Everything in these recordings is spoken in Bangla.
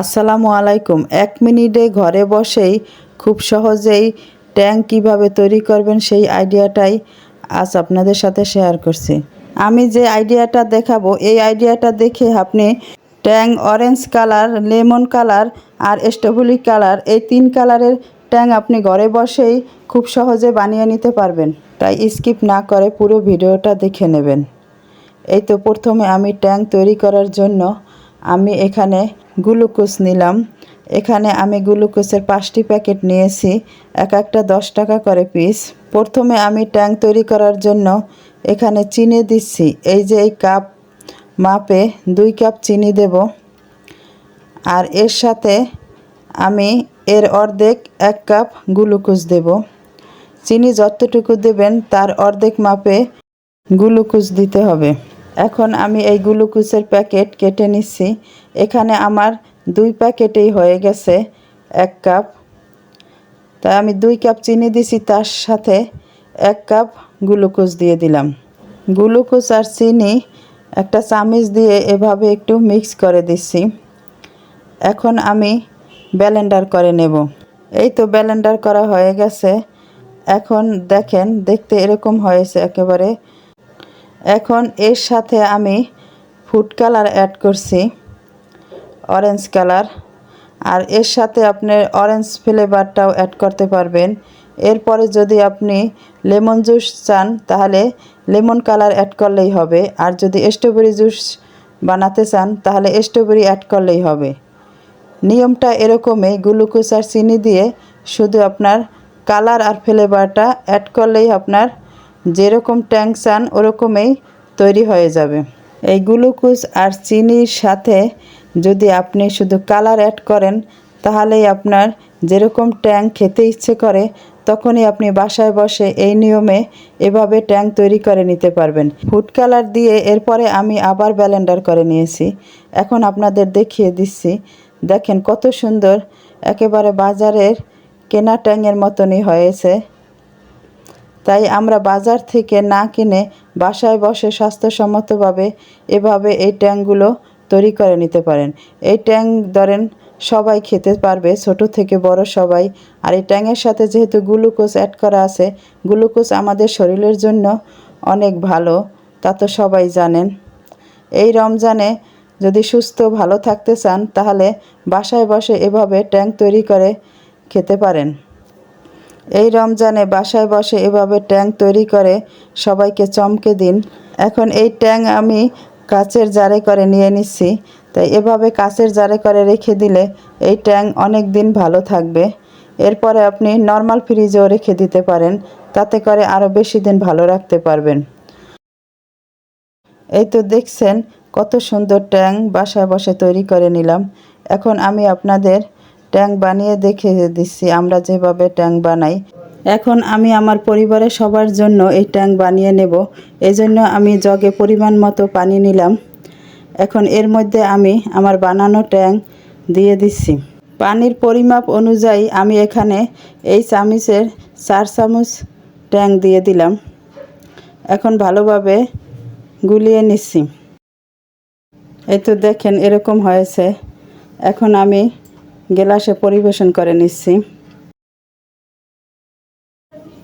আসসালামু আলাইকুম। এক মিনিটে ঘরে বসেই খুব সহজেই ট্যাঙ্ক কীভাবে তৈরি করবেন সেই আইডিয়াটাই আজ আপনাদের সাথে শেয়ার করছি। আমি যে আইডিয়াটা দেখাবো, এই আইডিয়াটা দেখে আপনি Tang orange colour, lemon colour আর স্ট্রবেরি কালার, এই তিন কালারের ট্যাং আপনি ঘরে বসেই খুব সহজে বানিয়ে নিতে পারবেন। তাই স্কিপ না করে পুরো ভিডিওটা দেখে নেবেন। এই তো প্রথমে আমি ট্যাঙ্ক তৈরি করার জন্য আমি এখানে গ্লুকোজ নিলাম। এখানে আমি গ্লুকোজের পাঁচটি প্যাকেট নিয়েছি। এক একটা দশ টাকা করে পিস। প্রথমে আমি ট্যাঙ্ক তৈরি করার জন্য এখানে চিনি দিচ্ছি। এই যে এই কাপ মাপে দুই কাপ চিনি দেব। আর এর সাথে আমি এর অর্ধেক এক কাপ গ্লুকোজ দেব। চিনি যতটুকু দেবেন, তার অর্ধেক মাপে গ্লুকোজ দিতে হবে। এখন আমি এই গ্লুকোজের প্যাকেট কেটে নিচ্ছি এখানে আমার দুই প্যাকেটেই হয়ে গেছে এক কাপ। তাই আমি দুই কাপ চিনি দিছি, তার সাথে এক কাপ গ্লুকোজ দিয়ে দিলাম। গ্লুকোজ আর চিনি একটা চামিচ দিয়ে এভাবে একটু মিক্স করে দিচ্ছি এখন আমি ব্যালেন্ডার করে নেব। এই তো ব্যালেন্ডার করা হয়ে গেছে। এখন দেখেন, দেখতে এরকম হয়েছে একেবারে এখন এর সাথে আমি ফুড কালার অ্যাড করছি অরেঞ্জ কালার আর এর সাথে আপনি অরেঞ্জ ফ্লেভারটাও অ্যাড করতে পারবেন। এরপরে যদি আপনি লেমন জুস চান, তাহলে লেমন কালার অ্যাড করলেই হবে। আর যদি স্ট্রবেরি জুস বানাতে চান, তাহলে স্ট্রবেরি অ্যাড করলেই হবে। নিয়মটা এরকমই গ্লুকোজ আর চিনি দিয়ে শুধু আপনার কালার আর ফ্লেভারটা অ্যাড করলেই আপনার যেরকম ট্যাঙ্ক চান ওরকমই তৈরি হয়ে যাবে। এই গ্লুকোজ আর চিনির সাথে যদি আপনি শুধু কালার অ্যাড করেন, তাহলেই আপনার যেরকম ট্যাঙ্ক খেতে ইচ্ছে করে, তখনই আপনি বাসায় বসে এই নিয়মে এভাবে ট্যাঙ্ক তৈরি করে নিতে পারবেন। ফুড কালার দিয়ে এরপরে আমি আবার ব্যালেন্ডার করে নিয়েছি। এখন আপনাদের দেখিয়ে দিচ্ছি। দেখেন কত সুন্দর, একেবারে বাজারের কেনা ট্যাংয়ের মতনই হয়েছে। তাই আমরা বাজার থেকে না কিনে বাসায় বসে স্বাস্থ্যসম্মতভাবে এভাবে এই ট্যাঙ্কগুলো তৈরি করে নিতে পারেন। এই ট্যাঙ্ক ধরেন, সবাই খেতে পারবে, ছোট থেকে বড় সবাই। আর এই ট্যাঙ্কের সাথে যেহেতু গ্লুকোজ অ্যাড করা আছে, গ্লুকোজ আমাদের শরীরের জন্য অনেক ভালো, তা তো সবাই জানেন। এই রমজানে যদি সুস্থ, ভালো থাকতে চান, তাহলে বাসায় বসে এভাবে ট্যাঙ্ক তৈরি করে খেতে পারেন। এই রমজানে বাসায় বসে এভাবে ট্যাঙ্ক তৈরি করে সবাইকে চমকে দিন। এখন এই ট্যাঙ্ক আমি কাচের জারে করে নিয়ে নিচ্ছি। তাই এভাবে কাচের জারে করে রেখে দিলে এই ট্যাঙ্ক অনেক দিন ভালো থাকবে। এরপরে আপনি নর্মাল ফ্রিজেও রেখে দিতে পারেন। তাতে করে আরও বেশি দিন ভালো রাখতে পারবেন। এই তো দেখছেন কত সুন্দর ট্যাঙ্ক বাসায় বসে তৈরি করে নিলাম। এখন আমি আপনাদের ট্যাঙ্ক বানিয়ে দেখে দিচ্ছি, আমরা যেভাবে ট্যাঙ্ক বানাই। এখন আমি আমার পরিবারের সবার জন্য এই ট্যাঙ্ক বানিয়ে নেব। এই জন্য আমি জগে পরিমাণ মতো পানি নিলাম। এখন এর মধ্যে আমি আমার বানানো ট্যাঙ্ক দিয়ে দিচ্ছি। পানির পরিমাপ অনুযায়ী আমি এখানে এই চামিচের চার চামচ ট্যাঙ্ক দিয়ে দিলাম। এখন ভালোভাবে গুলিয়ে নিচ্ছি। এই তো দেখেন এরকম হয়েছে। এখন আমি গ্লাসে পরিবেশন করে নিচ্ছি।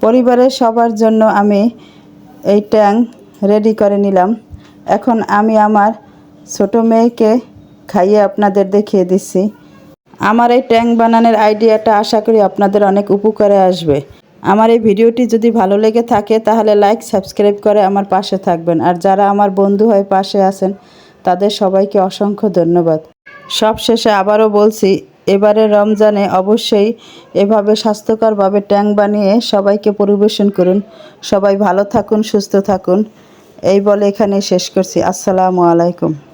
পরিবারের সবার জন্য আমি এই ট্যাং রেডি করে নিলাম। এখন আমি আমার ছোট মেয়েকে খাইয়ে আপনাদের দেখিয়ে দিচ্ছি। আমার এই ট্যাঙ্ক বানানোর আইডিয়াটা আশা করি আপনাদের অনেক উপকারে আসবে। আমার এই ভিডিওটি যদি ভালো লেগে থাকে তাহলে লাইক, সাবস্ক্রাইব করে আমার পাশে থাকবেন। আর যারা আমার বন্ধু হয়ে পাশে আছেন, তাদের সবাইকে অসংখ্য ধন্যবাদ। সব শেষে আবারও বলছি এবারে রমজানে অবশ্যই এভাবে স্বাস্থ্যকরভাবে ট্যাং বানিয়ে সবাইকে পরিবেশন করুন। সবাই ভালো থাকুন, সুস্থ থাকুন। এই বলে এখানে শেষ করছি। আসসালামু আলাইকুম।